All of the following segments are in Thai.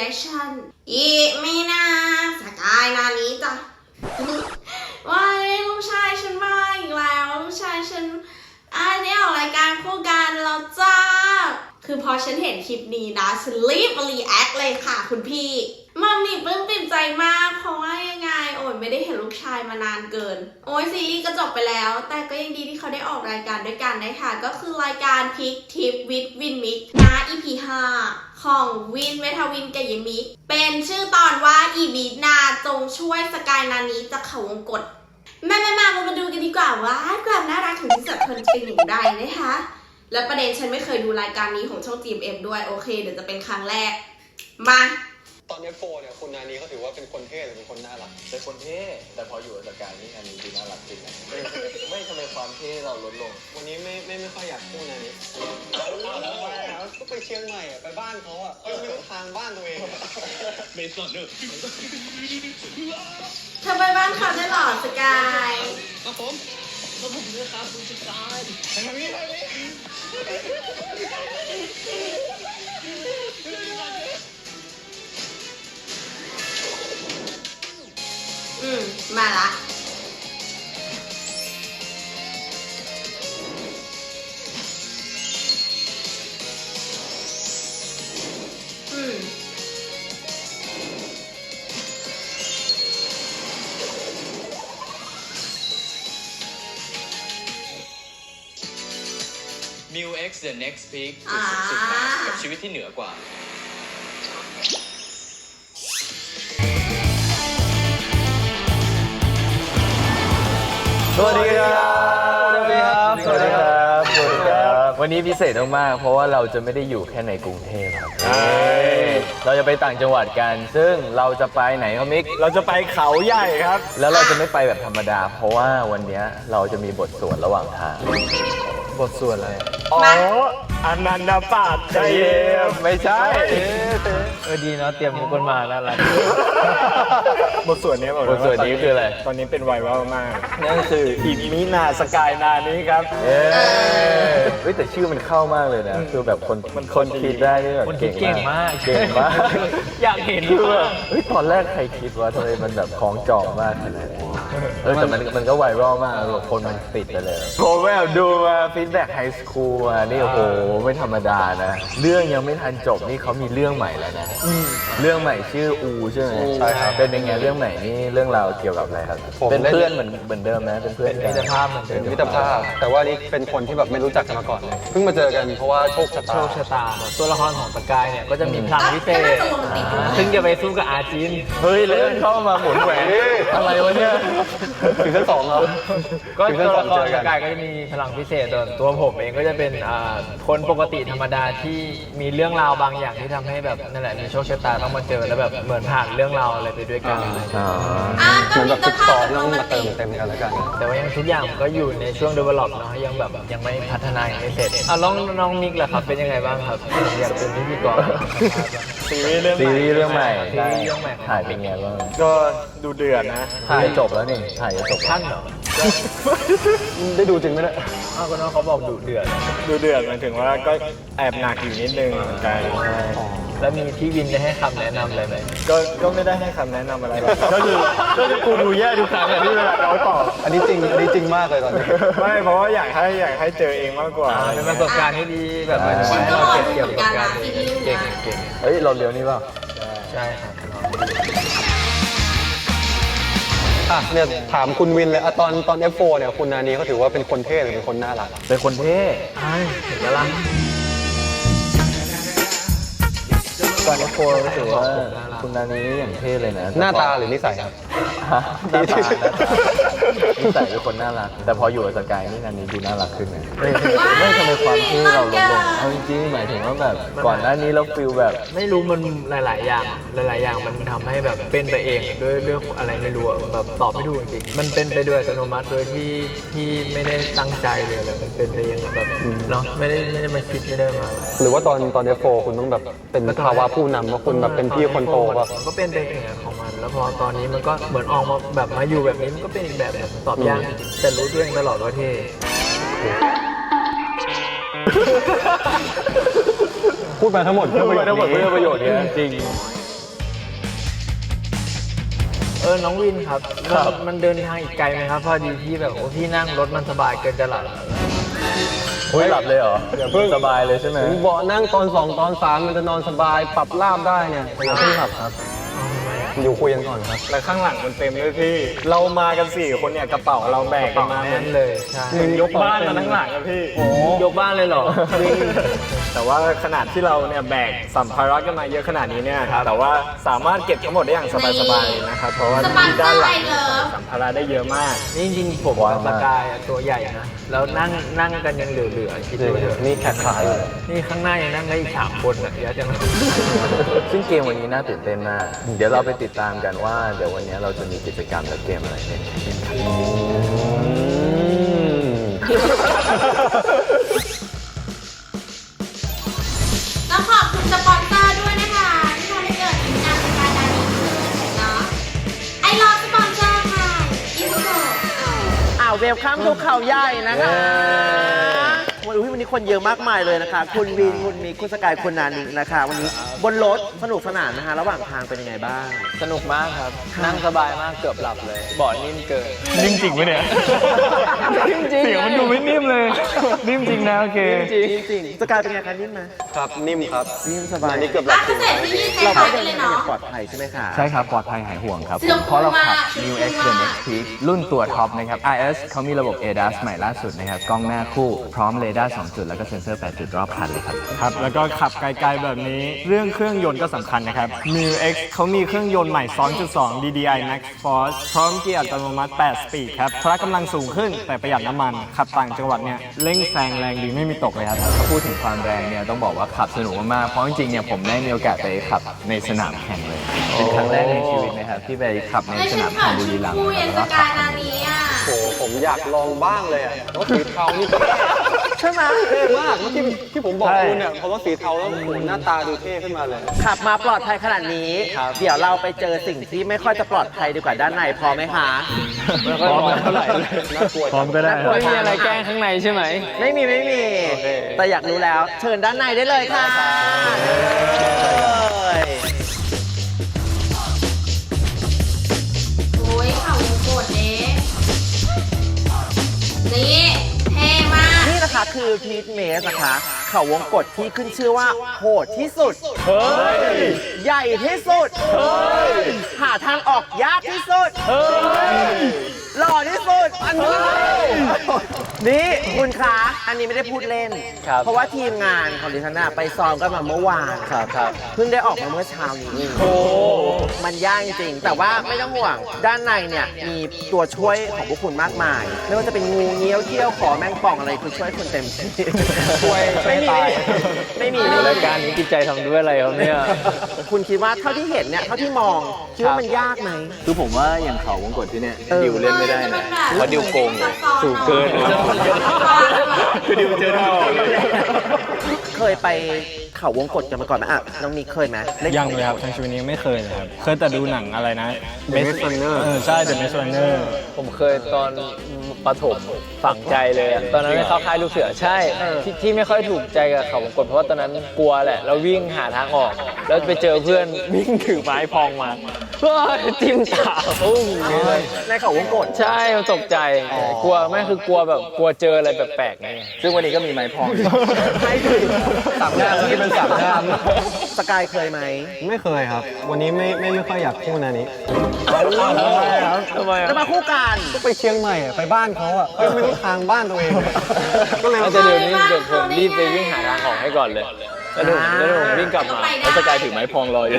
การ reaction อีมีนาสกายนานี้จ้ะว้ายลูกชายฉันมาอีกแล้วลูกชายฉันอันนี้ออกรายการคู่กันแล้วจ้า คือพอฉันเห็นคลิปนี้นะ ฉันรีบรีแอคเลยค่ะคุณพี่ มัมมี่ปลื้มปิ่มใจมาก เพราะว่ายังไง โอ้ยไม่ได้เห็นลูกชายมานานเกิน โอ้ยซีรีส์ก็จบไปแล้ว แต่ก็ยังดีที่เขาได้ออกรายการด้วยกันนะคะ ก็คือรายการพิกทิปวิดวินมิกนะ EP 5ของวินเวทวินกับยมิกเป็นชื่อตอนว่าอีบีนาจงช่วยสกายนานี้จากเขาวงกฏมามามาเรามาดูกันดีกว่าว่าความน่ารักของที่สัตว์คนจะเป็นอย่างไรนะคะ และประเด็นฉันไม่เคยดูรายการนี้ของช่อง GMM ด้วยโอเค เดี๋ยวจะเป็นครั้งแรก มา ตอน F4 เนี่ยคุณนานีเขาถือว่าเป็นคนเท่หรือเป็นคนน่ารัก เป็นคนเท่แต่พออยู่กับสกายนี่อันนี้ดูน่ารักจริงนะไม่ไม่ทำไมความเท่เราลดลง วันนี้ไม่ไม่ไม่ค่อยอยากพูดนานีแล้วก็ไปเชียงใหม่อะไปบ้านเขาอะก็ไม่รู้ทางบ้านตัวเองอะเธอไปบ้านเขาได้หรอสกาย ครับผมครับผมด้วยครับคุณสกายทางนี้ทางนี้ มมาละอืมมิว X The Next Peak อ่าสุดท้ายกับชีวิตที่เหนือกว่า สวัสดีครับสวัสดีครับ สวัสดีครับสวัสดีครับ วันนี้พิเศษมากๆ เพราะว่าเราจะไม่ได้อยู่แค่ในกรุงเทพครับเราจะไปต่างจังหวัดกัน ซึ่งเราจะไปไหนครับมิก เราจะไปเขาใหญ่ครับ แล้วเราจะไม่ไปแบบธรรมดา เพราะว่าวันเนี้ยเราจะมีบทสวดระหว่างทาง บทสวดอะไร อ๋อ อนันตปาฏใจเยมไม่ใช่ เออดีเนาะเตรียมมุกกันมาน่ารัก บทสวดนี้บอกเลยบทสวดนี้คืออะไร ตอนนี้เป็นไวรัลมาก นั่นก็คืออิมินาสกายนานี้ครับ เอ้ยเฮ้ยแต่ชื่อมันเข้ามากเลยนะ คือแบบคนมันคนคิดได้นี่แบบคนคิดเก่งมาก เก่งมากอยากเห็นคือแบว่าบเฮ้ยตอนแรกใครคิดว่าทำไมมันแบบคล้องจองมากขนาดนี้เออแต่มันมันก็ไวรัลมากแบบคนมันติดไปเลยผมแบบดูมาฟีดแบ็กไฮสคูลมานี่โอ้โหไม่ธรรมดานะ เรื่องยังไม่ทันจบนี่เขามีเรื่องใหม่แล้วนะ เรื่องใหม่ชื่ออูใช่ไหมใช่ครับเป็นยังไงเรื่องใหม่นี่เรื่องราวเกี่ยวกับอะไรครับ ผมเป็นเล่น เพื่อนเหมือนเหมือนเดิมนะ เป็นเพื่อนกัมินตรภาพเหมือนเดิมมิตรภาพ แต่ว่านี่เป็นคนที่แบบไม่รู้จักกันมาก่อนเลยเพิ่งมาเจอกันเพราะว่าโชคชะตาโชคชะตาตัวละครของสกายเนี่ยก็จะมีพลังพิเศก็น่าษจะโรแมนติกอยู่นะซึ่งจะไปสู้กับอาจิน เฮ้ยเล่นเข้ามาหมุนแหวนอะไรวะเนี่ย ถึงชั้นสองเหรอก็ถึงตัขั้วนสองละครเจอสกันกายก็จะมีพลังพิเศษส่วนตัวผมเองก็จะเป็นอ่าคนปกติธรรมดาที่มีเรื่องราวบางอย่างที่ทำให้แบบนั่นแหละมีโชคชะตาต้องมาเจอแล้วแบบเหมือนผ่านเรื่องราวอะไรไปด้วยกันอ๋ออะเหก็มือนมีแบบตฝึกภาซ้อพมกับแล้โรวแมมานเติติมกเต็มกันแล้วกันแต่ว่ายังทุกอย่างก็อยู่ในช่วง develop เนาะยังแบบยังไม่พัฒนายังไม่เสร็จอะน้องน้องมิกล่ะครับเป็นยังไงบ้างครับอยากเป็นพิธีกรซีรีส์เรื่องซีรีส์เรื่องใหม่ซีรีส์เรื่องใหม่ถ่ายเป็นไงบ้างก็ดูเดือดนะถ่ายจบแล้วนี่ถ่ายจะจบท่านเหรอ ได้ดูจริงไหมเนี่ยอ้าวก็น้องเขาบอกดุเดือด ดูเดือดหมายถึงว่าก็แอบหนักอยู่นิดนึงเหมือนกันแล้วมีพี่วินจะให้คำแนะนำอะไรไหมก็ก็ไม่ได้ให้คำแนะนำอะไรหรอกก็คือก็คือกูดูแย่ทุกครั้งอะที่เวลาเราตอบอันนี้จริงอันนี้จริงมากเลยตอนนี้ ไม่เพราะว่าอยากให้อยากให้เจอเองมากกว่า อ่าเป็นประสบการณ์ที่ดีแบบหมายถึงว่าให้เราเก็บเกี่ยวประสบการณ์เก่งเก่งเฮ้ย เราเร็วนี่เปล่า ใช่ครับ อะเนี่ยถามคุณวินเลยอะตอนตอน F4 เนี่ยคุณนานีเขาถือว่าเป็นคนเท่หรือเป็นคนน่ารักเป็นคนเท่ใช่เห็นแล้วล่ะ อนนี้โฟรู้สึกว่าคุณนานี้อย่างเท่เลยนะหน้าตาหรือนิสัยครับฮะหน้าตาหน้าตานิสัยเป็นคนน่ารัก แต่พออยู่กับสกายนี่นานี้ดูน่ารักขึ้นนะไม่ไม่ทำไมความเท่เราลดลงเอาจริงๆหมายถึงว่าแบบก่อนหน้านี้เราฟิลแบบ ไม่รู้มันหลาย ๆ อย่าง หลาย ๆ อย่างมันทำให้แบบเป็นไปเองด้วยเรื่องอะไรไม่รู้อะแบบตอบไม่ถูกจริงๆมันเป็นไปด้วยอัตโนมัติโดยที่ที่ไม่ได้ตั้งใจเลยอะไรมันเป็นไปเองแบบเนาะไม่ได้ไม่ได้มาคิดไม่ได้มา หรือว่าตอนตอน F4 คุณต้องแบบเป็นภาวะผู้นำว่าคุณแบบเป็นพี่คนโตป่ะมันก็เป็นไปเองของมัน แล้วพอตอนนี้มันก็เหมือนออกมาแบบมาอยู่แบบนี้มันก็เป็นอีกแบบหนึ่งตอบยากจริงๆแต่รู้ตัวเองตลอดว่าเท่ พูดมาทั้งหมดเพื่อประโยชน์ทั้งหมดเพื่อประโยชน์เนี่ยจริง เออ น้องวินครับครับมันมันเดินทางอีกไกลไหมครับ พอดีพี่แบบโอ้พี่นั่งรถมันสบายเกินจะหลับ เฮ้ยหลับเลยเหรออย่าเพิ่ง สบายเลยใช่ไหมผมบอกนั่งตอนสองตอนสามมันจะนอนสบายปรับลาบได้เนี่ยแต่อย่าเพิ่งหลับครับ อยู่คุยกันก่อนครับ และข้างหลังมันเต็มด้วยพี่ เรามากันสี่คนเนี่ยกระเป๋าเราแบกกันมาแน่นเลยใช่มึงยกบ้านมาทั้งหลังอะพี่ยกบ้านเลยเหรอ แต่ว่าขนาดที่เราเนี่ยแบกสัมภาระกันมาเยอะขนาดนี้เนี่ย แต่ว่าสามารถเก็บทั้งหมดได้อย่างสบายๆนะครับ เพราะว่าสปอนที่เซอด้านร์หลัไองเลิฟสัมภาระได้เยอะมาก นี่จริงๆผมกับสกายอะตัวใหญ่นะ แล้วนั่งนั่งกันยังเหลือๆคิดดูเถอะนี่แค่ขาเลยนี่ข้างหน้ายังนั่งได้อีกสามคนอะเยอะจังซึ่งเกมวันนี้น่าตื่นเต้นมาก เดี๋ยวเราไปติดตามกันว่า เดี๋ยววันนี้เราจะมีกิจกรรมและเกมอะไรเล่นกันครับแล้วขอบคุณสปอนเซอร์ด้วยนะคะ ที่ทำให้เกิดงานรายการนี้ขึ้นเนาะไอรอสปอนเซอร์ค่ะอิสโก อ่าเวลคัมทุกเขาใหญ่นะคะ วันอุ๊ยวันนี้คนเยอะมากมายเลยนะคะ คุณวินคุณมีคุณสกายคุณนานินะคะ วันนี้บนรถสนุกสนานนะคะ ระหว่างทางเป็นยังไงบ้าง สนุกมากครับ นั่งสบายมากเกือบหลับเลย เบาะนิ่มเกิน นิ่มจริงปะเนี่ยจริงๆเสียงมันดูไม่นิ่มเลย นิ่มจริงนะโอเค จริงจริงๆสกายเป็นไงคะนิ่มไหมครับนิ่มครับนิ่มสบายอันนี้เกือบหลัร้าบนเกษตรที่นี่ใช้เราขาก็ยเดิกันนเลยทางเนาะปลอดภัยใช่ไหมคะใช่ครับปลอดภัยหายห่วงครับสนุกเพราะเราขับมาก New สนุ X ก The มาก Next Peak รุ่นตัวท็อปนะครับ IS เขามีระบบ ADAS ใหม่ล่าสุดนะครับกล้องหน้าคู่พร้อมเรดาร์2จุด แล้วก็เซ็นเซอร์ 8 จุดรอบคันเลยครับ ครับ แล้วก็ขับไกลๆแบบนี้ เรื่องเครื่องยนต์ก็สำคัญนะครับ m i X เขามีเครื่องยนต์ใหม่ 2.2 DDI Max Force พร้อมเกียร์อัตโนมัติ 8 สปีดครับ พละกำลังสูงขึ้นแต่ประหยัดน้ำมัน ขับต่างจังหวัดเนี่ยเร่งแซงแรงดีไม่มีตกเลยครับ ถ้าพูดถึงความแรงเนี่ยต้องบอกว่าขับสนุกมากๆเพราะจริงๆเนี่ยผมได้มีโอกาสไปขับในสนามแข่งเลย เป็นครั้งแรกในชีวิตนะครับที่ไปขับในไม่สใช่นามเขิแข่งนบุชุรีดรัมย์คู่นะยันครับสกายนานี้อะโอ้โหผมอยากลองบ้างเลยอะรถสีเทานี่เท่ ใช่ไหมเท่มากเมื่อกี้ที่ผมบอกใช่คุณเนี่ยพอรถสีเทาแล้วโอ้โหหน้าตาดูเท่ขึ้นมาเลย ขับมาปลอดภัยขนาดนี้เดี๋ยวเราไปเจอสิ่งที่ไม่ค่อยจะปลอดภัยดีกว่าด้านในพอไหมคะ พร้อมเท่าไหร่น่ากลัวพร้อมก็ได้ไม่มีอะไรแกล้งข้างในใช่ไหม ไม่มีไม่มี แต่อยากรู้แล้ว เชิญด้านในได้เลยค่ะเลยโอ้ยเข่าวงกดเด้นี่เท่มากนี่นะ คะคือพีทเมสนะคะ เขาวงกฏที่ขึ้นชื่อว่าโหดที่สุดใหญ่ที่สุดหาทางออกยากที่สุดหล่อที่สุด อันนี้ นี่คุณคะ อันนี้ไม่ได้พูดเล่น ครับ เพราะว่าทีมงานของดิฉันน่ะไปซ้อมกันมาเมื่อวาน ครับครับ เพิ่งได้ออกมาเมื่อเช้านี้โอ้มันยากจริงๆแต่ว่าไม่ต้องห่วง ด้านในเนี่ยมีตัวช่วยของพวกคุณมากมาย ไม่ว่าจะเป็นงูเงี้ยวเที่ยวขอแมงป่องอะไรคือช่วยคุณเต็มที่ช่วยช่วยไม่มีตาย ไม่มีในไม่มีรายการนี้จิตใจทำด้วยอะไรครับเนี่ย คุณคิดว่าเท่าที่เห็นเนี่ยเท่าที่มองคิดว่ามันยากไหม คือผมว่าอย่างเขาวงกฏที่เนี่ยเออ ดิวเล่นไม่ได้นะเพราะดิวโกงเลยสูงเกินคือดิวเจอเท่าเคยไปเขาวงกฏกันมาก่อนไหมอะน้องมีเคยไหมได้ยังเลยครับทางชีวิตนี้ไม่เคยเลยครับ เคยแต่ดูหนังอะไรนะ Maze Runner เออใช่ The Maze Runner ผมเคยตอน ประถมฝังใจเลยอะตอนนั้นเข้าค่ายลูกเสือใช่ที่ที่ไม่ค่อยถูกใจกับเขาวงกตเพราะว่าตอนนั้นกลัวแหละ แล้ววิ่งหาทางออก แล้วไปเจอเพื่อนวิ่งถือไม้พองมาเฮ้ยจิ้มตาปุ้งอย่างนี้เลย ในเขาวงกฏใช่มันตกใจกลัวไม่คือกลัวแบบกลัวเจออะไรแปลกๆไง ซึ่งวันนี้ก็มีไม้พองให้ถึงสามด้านที่เป็นสามด้านสกายเคยไหม ไม่เคยครับ วันนี้ไม่ไม่ค่อยอยากพูดนะนี้ทำไมจะมาคู่กันก็ไปเชียงใหม่อะไปบ้านเขาอะก็ไม่รู้ทางบ้านตัวเองก็เลยแต่เดี๋ยวนี้เดี๋ยวผมรีบไปวิ่งหาทางออกให้ก่อนเลย แล้วเดี๋ยวแล้วเดี๋ยวผมวิ่งกลับมาแล้วสกายถือไม้พองรออยู่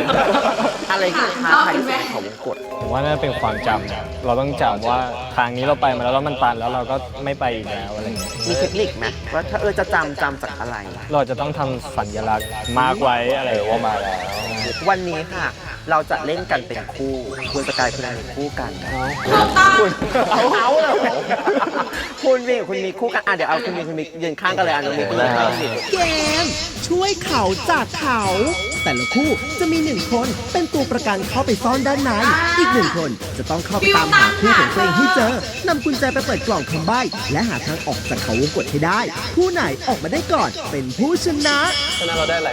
อะไรคือท้าทายที่สุดในเขาวงกฏผมว่าน่าจะเป็นความจำเราต้องจำว่าทางนี้เราไปมาแล้วแล้วมันตันแล้วเราก็ไม่ไปอีกแล้วอะไรอย่างเงี้ยมีเทคนิคไหมว่าถ้าเออจะจำจำจากอะไร เราจะต้องทำสัญลักษณ์มาร์กไว้อะไรว่ามาแล้ว วันนี้ค่ะ เราจะเล่นกันเป็นคู่คุณสกายคุณอะไรคู่กันถูกต้องเอาเอาเลยคุณมีคุณมีคู่กันอะเดี๋ยวเอาคุณมีคุณมียืนข้างกันเลยอะน้องมีคุณยืนข้างสิเกมช่วยเขาจากเขา แต่ละคู่จะมีหนึ่งคนเป็นตัวประกันเข้าไปซ่อนด้านใน อีกหนึ่งคนจะต้องเข้าไปตามหาคู่ของตัวเองให้เจอนำกุญแจไปเปิดกล่องคำใบ้ และหาทางออกจากเขาวงกฏให้ได้ ผู้ไหนออกมาได้ก่อนเป็นผู้ชนะฉะนั้นเราได้อะไร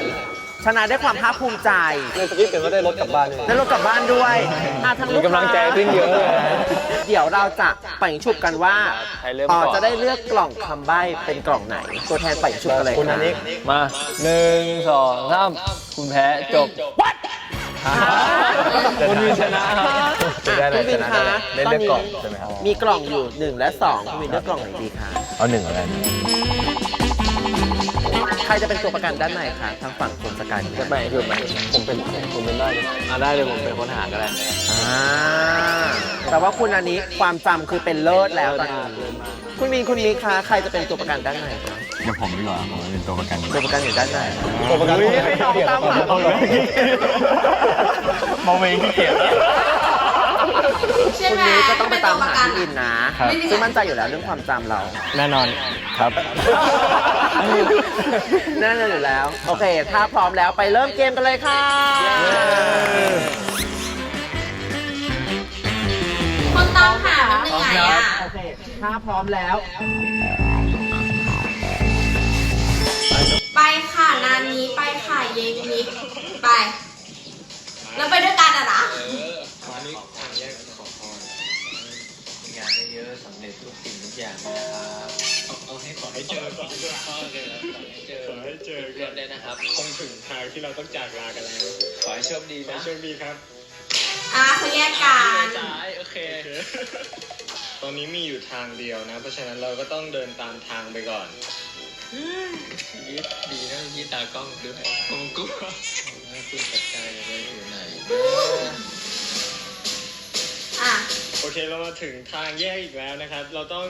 ชนะได้วยความภาคภูมิใจในสกิปเห็นว่าได้รถกลับบ้านเลย ได้รถกลับบ้านด้วยอะทางลูกมีกำลังใจขึ้นเยอะเลยเดี๋ยวเราจะปล่อยฉุบกันว่าใครเริ่มปอก่อน จะได้เลือกกล่องคำใบ้เป็นกล่องไหน ตัวแทนปล่อยฉุบกันเลยคุณอัค่ะนนี้มาหนึ่งสองสามคุณแพ้จบ คุณวินชนะครับอะได้เลยคุณวินชนะคะได้ตเลอยนได้เลือกนี้กล่องใช่ไหมครับ มีกล่องอยู่หนึ่งและสองคุณวินเลือกกล่องไหนดีคะ เอาหนึ่งอะไร ใครจะเป็นตัวประกันด้านในคะทางฝั่งคุณสกายจะแบ่งคือไหมผมเป็นผมเป็นได้เลยอะได้เลยผมเป็นคนหาก็ได้อ่าแต่ว่าคุณอันนี้ความจำคือเป็นเลิศแล้วตอนนี้คุณวินคุณมิกคะใครจะเป็นตัวประกันด้านในคะเดี๋ยวผมดีกว่าผมเป็นตัวประกันตัวประกันอยู่ด้านในตัวประกันไม่ต้องตามหาเราเลยมองเองที่เกียจใช่คุณไหมมิกก็ต้องไปตามหาเป็นพี่ตัวประกัวินนะไม่เหนื่อยซึ่งมั่นใจอยู่แล้วเรื่องความจำเรา แน่นอน ครับแน่นอนอยู่แล้ว โอเค ถ้าพร้อมแล้วไปเริ่มเกมกันเลยค่ะ คนตามหามันเหนื่อยอะ โอเค ถ้าพร้อมแล้ว ไปค่ะนานนี้ไปค่ะเยงนิกไป แล้วไปด้วยกันอะนะมานี่ทางแยกขอพรงานได้เยอะสำเร็จทุกสิ่งทุกอย่างนะครับเอาให้ ขอให้เจอก่อนขอให้เจอขอให้เจอขอให้เจอเรียบได้นะครับ คงถึงทางที่เราต้องจากลากันแล้วขอให้โชคดีนะโชคดีครับ อะเขาแยกกันซ้ายโอเค ตอนนี้มีอยู่ทางเดียวนะ เพราะฉะนั้นเราก็ต้องเดินตามทางไปก่อน ชีวิตดีนะมีตากล้องด้วยผมกลัวให้คุณจัดการเลยอยู่ไหนอะ โอเคเรามาถึงทางแยกอีกแล้วนะครับ เราต้อง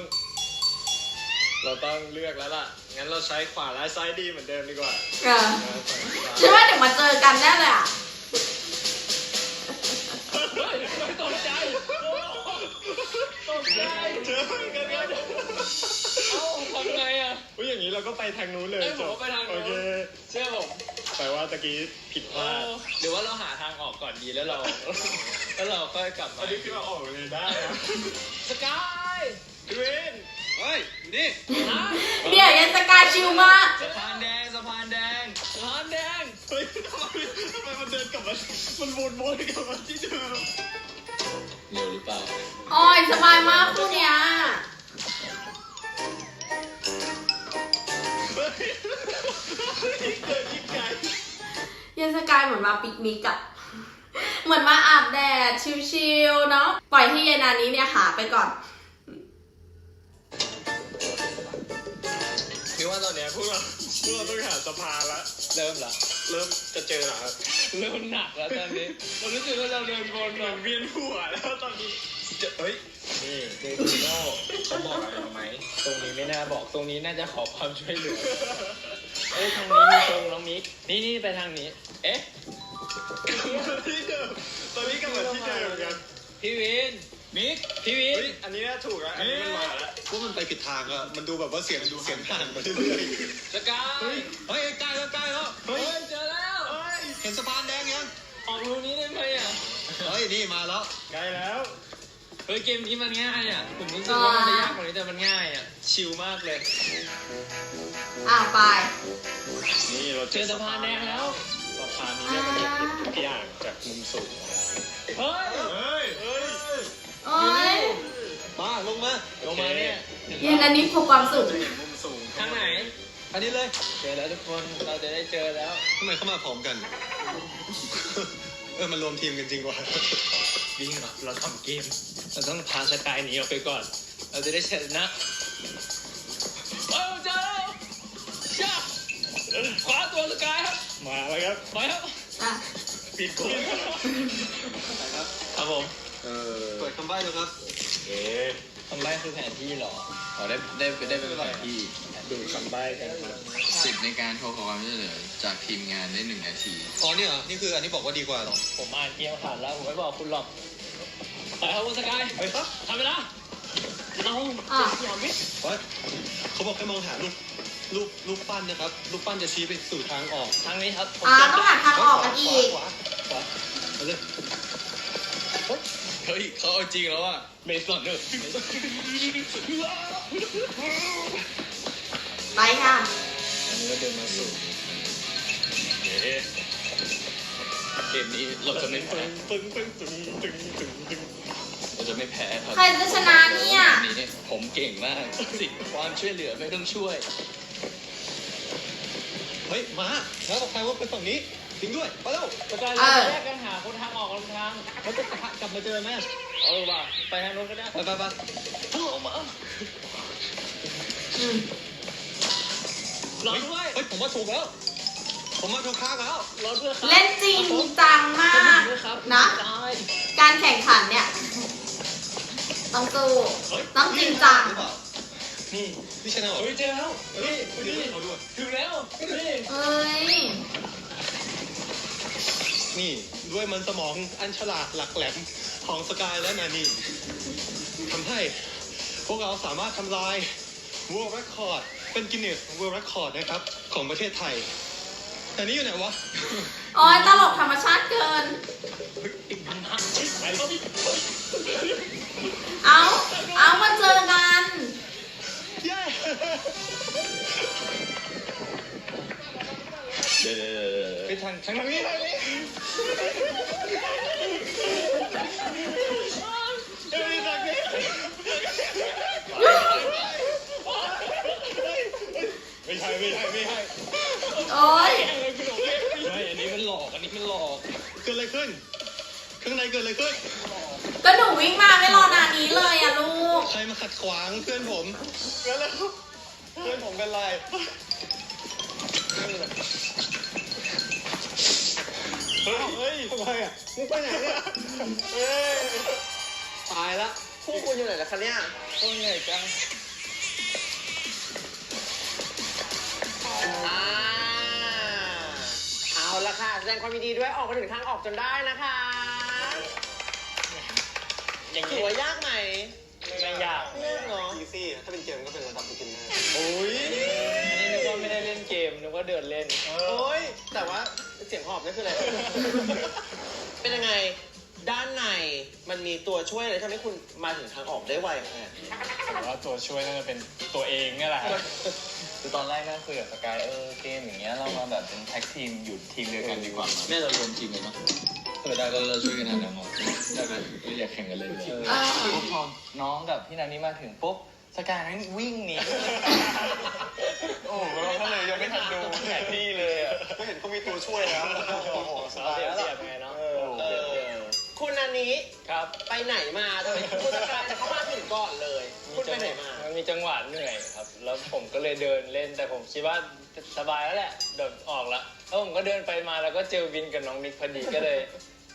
เราต้องเลือกแล้วล่ะ งั้นเราใช้ขวาและซ้ายดีเหมือนเดิมดีกว่าเออนะฝั่งขวาฉันว่าเดี๋ยวมาเจอกันแน่เลยอะเจอกันกันเอ้าทำไงอะ อุ้ยอย่างนี้เราก็ไปทางนู้นเลยเอ้ยผมจบก็ไปทางนู้โอนเคเชื่อผมแปลว่าตะกี้ผิดพลาดหรือว่าเราหาทางออกก่อนดีแล้วเรา แล้วเราค่อยกลับมาอันนี้คือเราออกเลยได้นะสกายพี่เวน เฮ้ยนี่เดี๋ยวยังจะกายชิวมากสะพานแดงสะพานแดงสะพานแดงเฮ้ยทำไมทำไมมันเดินกลับมามันวนวนกลับมาที่เดิมเร็วหรือเปล่าโอ้ยสบายมากคู่เนี้ยยังสกายเหมือนมาปิกนิกอะเหมือนมาอาบแดดชิลๆเนาะปล่อยให้เยนานี้เนี่ยหาไปก่อน นี่ว่าตอนเนี้ยพวกเราพวกเราต้องหาสะพานละเริ่มละเริ่มจะเจอแล้วครับเริ่มหนักแล้วตอนนี้เรารู้สึกว่าเราเดินวนเหมือนเวียนหัวแล้วตอนนี้เจอเฮ้ยนี่เดซิโน่เขาบอกอะไรรู้ไหมตรงนี้ไม่น่าบอกตรงนี้น่าจะขอความช่วยเหลือเอ้ยทางนี้มีตรงน้องมิกนี่นี่ไปทางนี้ เอ๊ะ ที่เดิมตอนนี้กลับมาที่เดิมกันพี่วิน มิกพี่วิน เฮ้ยอันนี้น่าถูกแล้วอันนี้มันมาแล้วพวกมันไปผิดทางอะมันดูแบบว่าเสียงดูเสียงห่างไปเรื่อยสกาย ๆเฮ้ยใกล้แล้วใกล้แล้วเฮ้ยเจอแล้วเฮ้ยเห็นสะพานแดงยังออกรูนี้ได้ไหมอะ เฮ้ยนี่มาแล้วใกล้แล้ว เฮ้ยเกมนี้มันง่ายอะ ผมรู้สึกว่ามันจะยากกว่านี้แต่มันง่ายอะ ชิลมากเลย อะไปนี่เราเจอสะพานแดงแล้ว สะพานนี้เนี่ยมันเห็นทุกอย่างจากมุมสูง เฮ้ย เฮ้ย เฮ้ย โอ้ยมาลงมาลงมาเนี่ยเยนานี้พบความสุขมุมสูงทางไหน อันนี้เลยเจอแล้วทุกคน เราจะได้เจอแล้วทำไมเข้ามาพร้อมกัน เออ มันรวมทีมกันจริงกว่าวิ่งเหรอเราทำเกม เราต้องพาสกายหนีออกไปก่อน เราจะได้ชนะเอ้าเจอแล้วจ้าขวาตัวสกายครับ มาแล้วครับ ไปครับ อะ ปิดโกนครับผมเออเปิด คำใบ้เลยครับ เอ๊ะคำใบ้คือแผนที่เหรออ๋อได้ได้ได้เป็นแผนที่ดูคำใบ้กันครับสิทธิ์ในการโทรขอความช่วยเหลือจากทีมงานได้หนึ่งนาที อ๋อเนี่ยเหรอนี่คืออันนี้บอกว่าดีกว่าเหรอ ผมอ่านเกมผ่านแล้วผมไม่บอกคุณหรอกไปครับคุณสกายไปครับทำไปแล้วเราอะอย่ามิดเฮ้ยเขาบอกให้มองหาลูกลูกลูกปั้นนะครับ ลูกปั้นจะชี้ไปสู่ทางออกทางนี้ครับผมอะจำต้องได้หาทางออกกันอีกขวาขวาเอาเลย เฮ้ยเขาเอาจริงแล้วอะเมสอนเนอร์ไปค่ะอันนี้ก็เดินมาสู่เอ๊ะเกมนี้เราจะไม่แพ้ตึงตึงตึงตึงตึงตึงเราจะไม่แพ้ครับใครจะชนะเนี่ยวันนี้ผมเก่งมากสิ่งความช่วยเหลือไม่ต้องช่วย เฮ้ย มาแล้วต่อไปว่าเป็นฝั่งนี้ ทิ้งด้วยไปแล้วสกายเออแยกกันหาคนทางออกกันทางเขาจะกลับมาเจอไหมเออว่ะไปทางโน้นก็ได้ไปไปไปเอาออกมาอืมรอด้วยเฮ้ยผมมาถูกแล้ว ผมมาถูกทางแล้วรอด้วยครับเล่นจริงจังมากด้วยครับนะได้การแข่งขันเนี่ยต้องสู้ต้องจริงจังหรือเปล่านี่พี่ชนะเหรอเฮ้ยเจอแล้วนี่เดี๋ยวนี่เอาด้วยถึงแล้วนี่เอ้ย นี่ด้วยมันสมองอันฉลาดหลักแหลมของสกายและนานีทำให้พวกเราสามารถทำลาย World Record เป็นกินเนส World Record นะครับ ของประเทศไทยแต่นี่อยู่ไหนวะโอ้ยตลกธรรมชาติเกิน เอาเอามาเจอกัน เย้ เดี๋ยวเดี๋ยวเดี๋ยวเดี๋ยวไปทางทางนี้ทางนี้เดี๋ยวนี้ทางนี้ไม่ใช่ไม่ใช่ไม่ใช่โอ้ยไม่อันนี้มันหลอกอันนี้มันหลอกเกิดอะไรขึ้นข้างในเกิดอะไรขึ้นก็หนูวิ่งมาไม่รอนานนี้เลยอะลูกใครมาขัดขวางเพื่อนผมเพื่อนแล้วเพื่อนผมเป็นไร เฮ้ยเฮ้ยทำไมอะมึงไปไหนเนี่ยเฮ้ยตายละพวกคุณอยู่ไหนล่ะคะเนี่ยต้องไงกันอ่าเอาละค่ะ แสดงความยินดีด้วยออกมาถึงทางออกจนได้นะคะอย่างถืนี้อว่ายากไหมไม่ยาก ไม่ยากเนาะ อีซี่ถ้าเป็นเกมก็เป็นระดับ beginner โอ้ย อันนี้นึกว่าไม่ได้ เล่นเกมนึกว่าเดินเล่น โอ้ยแต่ว่าเสียงหอบนี่คืออะไร เป็นยังไง ด้านในมันมีตัวช่วยอะไรทำให้คุณมาถึงทางออกได้ไวขนาดนี้ผมว่าตัวช่วยน่าจะเป็นตัวเองนี่แหละครับคือตอนแรกก็คุยกับสกายเออเกมอย่างเงี้ยเรามาแบบเป็นแท็กทีมอยู่ทีมเดียวกันดีกว่าแม่เรารวมทีมเลยมั้ยเออได้ก็เราช่วยกันทำนะหมอได้ไหมไม่อยากแข่งกันเลยเลยเออคือพอน้องกับพี่นันนี่มาถึงปุ๊บ สกายนั้นวิ่งหนีโอ้โหเราก็เลยยังไม่ทันดูแผนที่เลยอะก็เห็นเขามีตัวช่วยแล้วโอ้โหสบายเสียแล้วเสียล่ะบไงเนาะเออเออคุณอันนี้ครับไปไหนมาทำไมคุณจะกลายเขามาถึงก่อนเลย คุณไปไหนมานมีจังหวะเหนื่อยครับ แล้วผมก็เลยเดินเล่นแต่ผมคิดว่าสบายแล้วแหละเดินออกแล้วแล้วผมก็เดินไปมาแล้วก็เจอวินกับน้องนิกพอดีก็เลย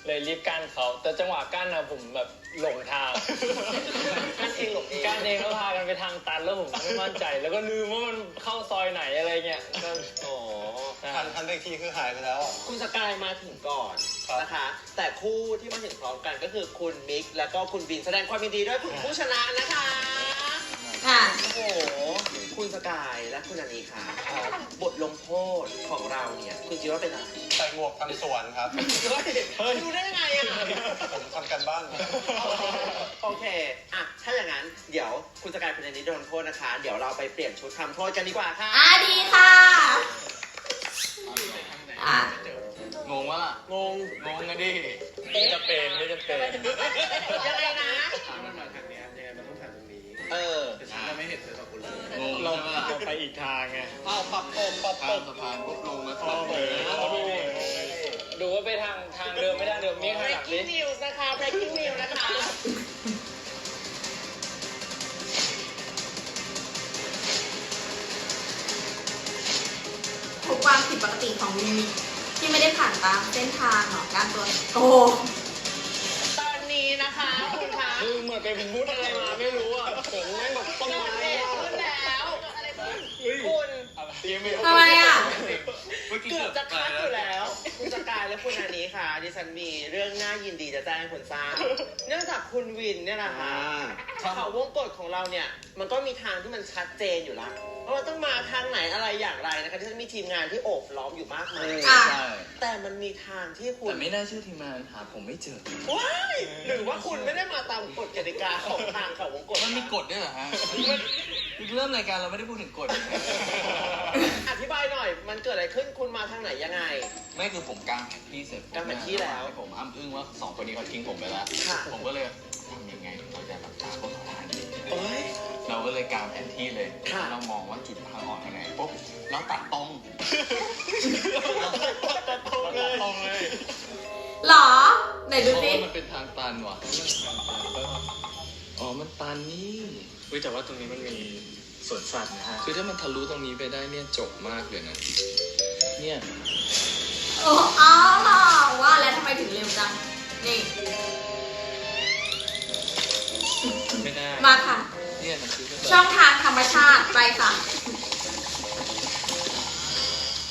เลยรีบกั้นเขาแต่จังหวะกั้นนะผมแบบหลงทางกั้นเองหลงเอง กั้นเองแล้วพากันไปทางตันแล้วผมไม่มั่นใจ แล้วก็ลืมว่ามันเข้าซอยไหนอะไรเงี้ยก็ โอ้ทันทันทีคือหายไปแล้วอะ คุณสกายมาถึงก่อนครับ นะคะ แต่คู่ที่มาถึงพร้อมกันก็คือคุณมิก แล้วก็คุณวินแสดงความยินดีด้วยคุณผู้ชนะนะคะอะ โอ้โห คุณสกายและคุณอันนี้ค่ะ บทลงโทษของเราเนี่ยคุณคิดว่าเป็นอะไรใส่หมวกทำสวนครับ เฮ้ยดูได้ยังไงอะ ผมทำกันบ้านโอเคอะถ้าอย่างนั้นเดี๋ยวคุณสกายคุณอันนี้โดนโทษนะคะ เดี๋ยวเราไปเปลี่ยนชุดทำโทษกันดีกว่าค่ะอะดีค่ะอะงงว่าล่ะงงงงนะดิไม่จะเป็นไม่จะเป็นยังไงนะ เออแต่ฉันไม่เห็นเลยกับคุณเลยงงเราเราไปอีกทางไงอ้าวปรับปมปรับปข้ามมสะพานปุ๊บลงมาตัดเลยดูว่าไปทางทางเดิมไม่ได้เดิมเมี่ยงหักดิ breaking news นะคะ breaking news นะคะทุกความผิดปกติของวินมิที่ไม่ได้ผ่านตามเส้นทางหรอกการตัวโอ้ต เหมือนไปพูดอะไรมาไม่รู้อะผมแม่งแบบต้นไม้ เหตุขึ้นแล้วอะไรขึ้น คุณยังไม่ทำไมอะเกือบจะคัดอยู่แล้วคุณสกายและคุณอันนี้ค่ะ ดิฉันมีเรื่องน่ายินดีจะแจ้งให้คุณทราบเนื่องจากคุณวินเนี่ยนะคะเขาวงกฎของเราเนี่ย มันก็มีทางที่มันชัดเจนอยู่แล้วว่ามันต้องมาทางไหนอะไรอย่างไรนะคะที่ฉันมีทีมงานที่โอบล้อมอยู่มากมายอะใช่แต่มันมีทางที่คุณแต่ไม่น่าเชื่อทีมงานหาผมไม่เจอว้ายหรือว่าคุณไม่ได้มาตามกฎกติกาของทางเขาวงกฎมันมีกฎด้วยเหรอฮะมัน เริ่มรายการเราไม่ได้พูดถึงกฎ อธิบายหน่อย มันเกิดอะไรขึ้นคุณมาทางไหนยังไง ไม่คือผมกางแผนที่เสร็จกางแผนที่แล้วผมอ้ำอึ้งว่าสองคนนี้เขาทิ้งผมไปแล้ว ค่ะ ผมก็เลยทำยังไงเราจะรักษาคนของทางนี้เราก็เลยกางแผนที่เลยค่ะ เรามองว่าจุดทางออกทางไหนปุ๊บเราตัดตรงตัดตรงเลยตรงเลยหรอ ไหนเพดูราะสิว่ามันเป็นทางตันว่ะ อ๋อ มันตันนี่ เฮ้ยแต่ว่าตรงนี้มันมีสวนสัตว์นะฮะ คือถ้ามันทะลุตรงนี้ไปได้เนี่ยจบมากเลยนะ เนี่ย โอ้อ๋อว่าแล้วทำไมถึงเร็วจัง นี่ ไม่ได้ มาค่ะ เนี่ยมันคือแบบช่องทางธรรมชาติไปค่ะ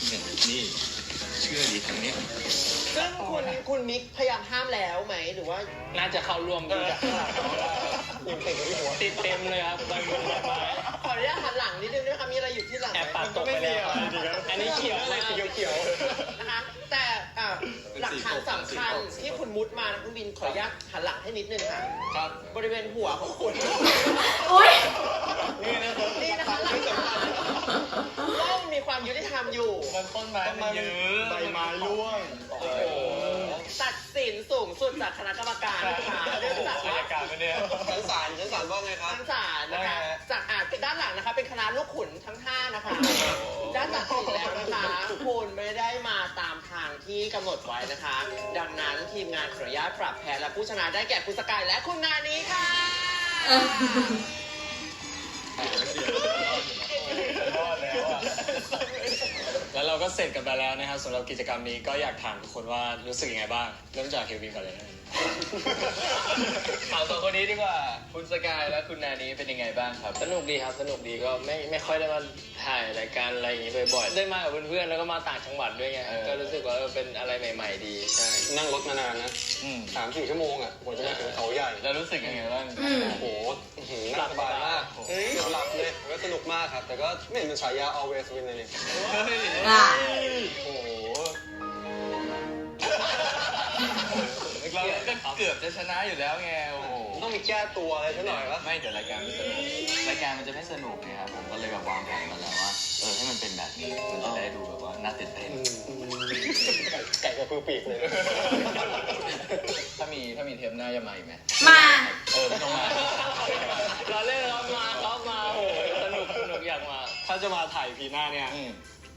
เนี่ยนี่ เชื่อดีทางเนี้ย ซึ่งคุณคุณมิกพยายามห้ามแล้วไหมหรือว่าน่าจะเข้าร่วมดูจากติดเต็มเลยครับใบมือใบไม้ขออนุญาตหันหลังนิดนึงด้วยค่ะมีอะไรอยู่ที่หลังไหแอมบปัดตกไปแล้วอันนี้เขียวมากเขียวนะคะแต่อะหลักฐานสำคัญที่คุณมุดมานะคุณบินขออนุญาตหันหลังให้นิดนึงค่ะครับบริเวณหัวของคุณอุ้ยนี่นะคะหลักฐานต้องมีความยุติธรรมอยู่มันต้นไม้มันเยอะ ณะกรรมการนะคะเนื่องจากบรรว่ายากาศมันเนี่ยชั้นศาลชั้นศาลว่าไงครับ ทั้งศาลนะคะ จากอ่านด้านหลังนะคะเป็นคณะลูกขุนทั้งห้านะคะ ด้านตัดสินแล้วนะคะคุณไม่ได้มาตามทางที่กำหนดไว้นะคะ ดังนั้นทีมงานขออนุญาตปรับแพ้และผู้ชนะได้แก่คุณสกายและคุณนานี้ค่ะเออแล้วเราก็เสร็จกันไปแล้วนะครับสำหรับกิจกรรมนี้ก็อยากถามทุกคนว่ารู้สึกยังไงบ้าง เริ่มจากเควินก่อนเลยนะ ถามสองคนนี้ดีกว่า คุณสกายและคุณนานี้เป็นยังไงบ้างครับ สนุกดีครับสนุกดีก็ไม่ไม่ค่อยได้มาถ่ายรายการอะไรอย่างนี้บ่อยๆได้มากับเพื่อนๆแล้วก็มาต่างจังหวัดด้วยไงเออ ก็รู้สึกว่าเออเป็นอะไรใหม่ ๆ ดีใช่นั่งรถมานานนะอืมสามสี่ชั่วโมงอะกว่าจะมาถึงเขาใหญ่ แล้วรู้สึกยังไงบ้างอืม โอ้โหอื้อหือนั่งสบายมากเฮ้ยหลับเลยก็สนุกมากครับ แต่ก็ไม่เห็นเป็นฉายา always win เลยนี่อะ โอ้โห ก็เกือบจะชนะอยู่แล้วไงโอ้โหต้องมีแก้ตัวอะไรซะหน่อยวะไม่เดี๋ยวรายการไม่สนุกรายการมันจะไม่สนุกไงครับผมก็เลยแบบวางแผนมาแล้วว่าเออให้มันเป็นแบบนี้มันจะได้ดูแบบว่าน่าตื่นเต้นไก่กับพือปีกเลย ถ้ามีถ้ามีเทปหน้าจะมาอีกไหมมาเออไม่ต้องมาเราเล่นครับมาครับมาโอ้โหสนุกสนุกอยากมา ถ้าจะมาถ่ายพีหน้าเนี่ยอืม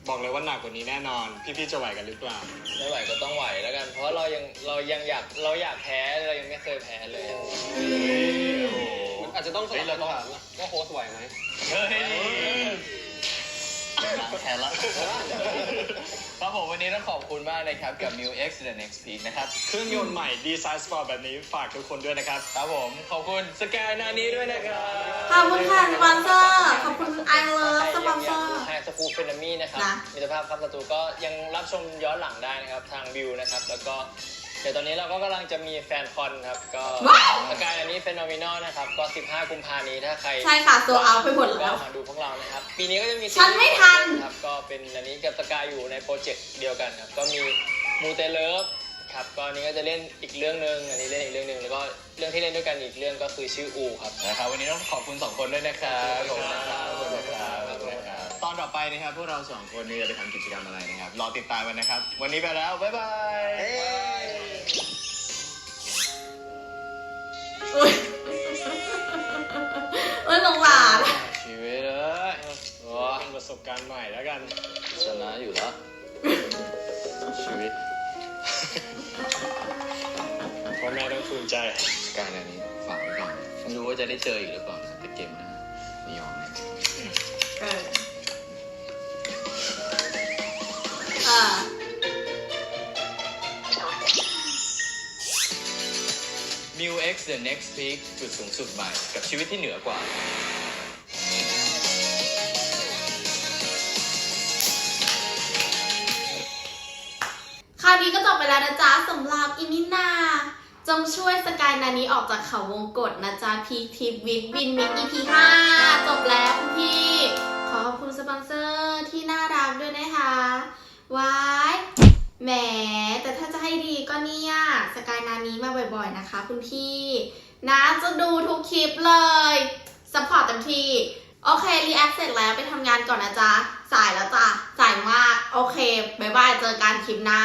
บอกเลยว่าหนักกว่านี้แน่นอน พี่ๆจะไหวกันหรือเปล่า ไม่ไหวก็ต้องไหวแล้วกัน เพราะเรายังเรายังอยากเราอยากแพ้เรายังไม่เคยแพ้เลยอาจจะต้องสลับคำถามนะว่าโฮสต์ไหวไหมเฮ้ย แทนละครับผมวันนี้ต้องขอบคุณมากนะครับ กับ New X The Next Peak นะครับเครื่องยนต์ใหม่ดีไซน์สปอร์ตแบบนี้ฝากทุกคนด้วยนะครับ ครับผม ขอบคุณสกายนานี้ด้วยนะครับขอบคุณค่ะสปอนเซอร์ขอบคุณ I love สปอนเซอร์ไฮสกูเฟนามี่นะครับนะ มิตรภาพคำศัตรูก็ยังรับชมย้อนหลังได้นะครับ ทางวิวนะครับ แล้วก็เดี๋ยวตอนนี้เราก็กำลังจะมีแฟนคอนครับ ก็ว้าวสกายอันนี้เป็นนอมินอลนะครับ ก็ 15 กุมภานี้ถ้าใครใช่ค่ะตัวเอาไปหมดก็แล้วมาดูพวกเรานะครับ ปีนี้ก็จะมีซีฉันไม่ทัน ครับ ก็เป็นอันนี้กับสกายอยู่ในโปรเจกต์เดียวกันครับ ก็มีมูเตเลิฟครับก็อันนี้ก็จะเล่นอีกเรื่องหนึ่งอันนี้เล่นอีกเรื่องหนึ่งแล้วก็เรื่องที่เล่นด้วยกันอีกเรื่องก็คือชื่ออูครับ นะครับวันนี้ต้องขอบคุณสองคนด้วยนะครับขอบคุณนะครับขอบคุณนะครับขอบคุณนะครับตอนต่อไปนะครับพวกเราสองคนนี่จะไปทำกิจกรรมอะไรนะครับรอติดตามกันนะครับ วันนี้ไปแล้วบ๊ายบาย อุ้ยเอ้ยสงสารชีวิตเอ้ยโอ้เป็นประสบการณ์ใหม่แล้วกัน ชนะอยู่แล้ว ชีวิตพ่อแม่ต้องภูมิใจ การอันนี้ฝากไว้ก่อนไม่รู้ว่าจะได้เจออีกหรือเปล่านะแต่เกมหนะมียอมแน่เอออ่า มิว X The Next Peak จุดสูงสุดใหม่ กับชีวิตที่เหนือกว่า คราวนี้ก็จบไปแล้วนะจ๊ะสำหรับอิมินา จงช่วยสกายนานี้ออกจากเขาวงกฏนะจ๊ะพีทิปวิดวินมิก EP 5จบแล้วคุณพี่ ขอขอบคุณสปอนเซอร์ที่น่ารักด้วยนะคะ ว้า แหมแต่ถ้าจะให้ดีก็เนี่ยสกายนานี้มาบ่อยๆนะคะ คุณพี่นะจะดูทุกคลิปเลยสปอร์ตเต็มที่โอเค รีแอคเสร็จแล้วไปทำงานก่อนนะจ๊ะ สายแล้วจ้ะ สายมาก โอเค บ๊ายบาย เจอกันคลิปหน้า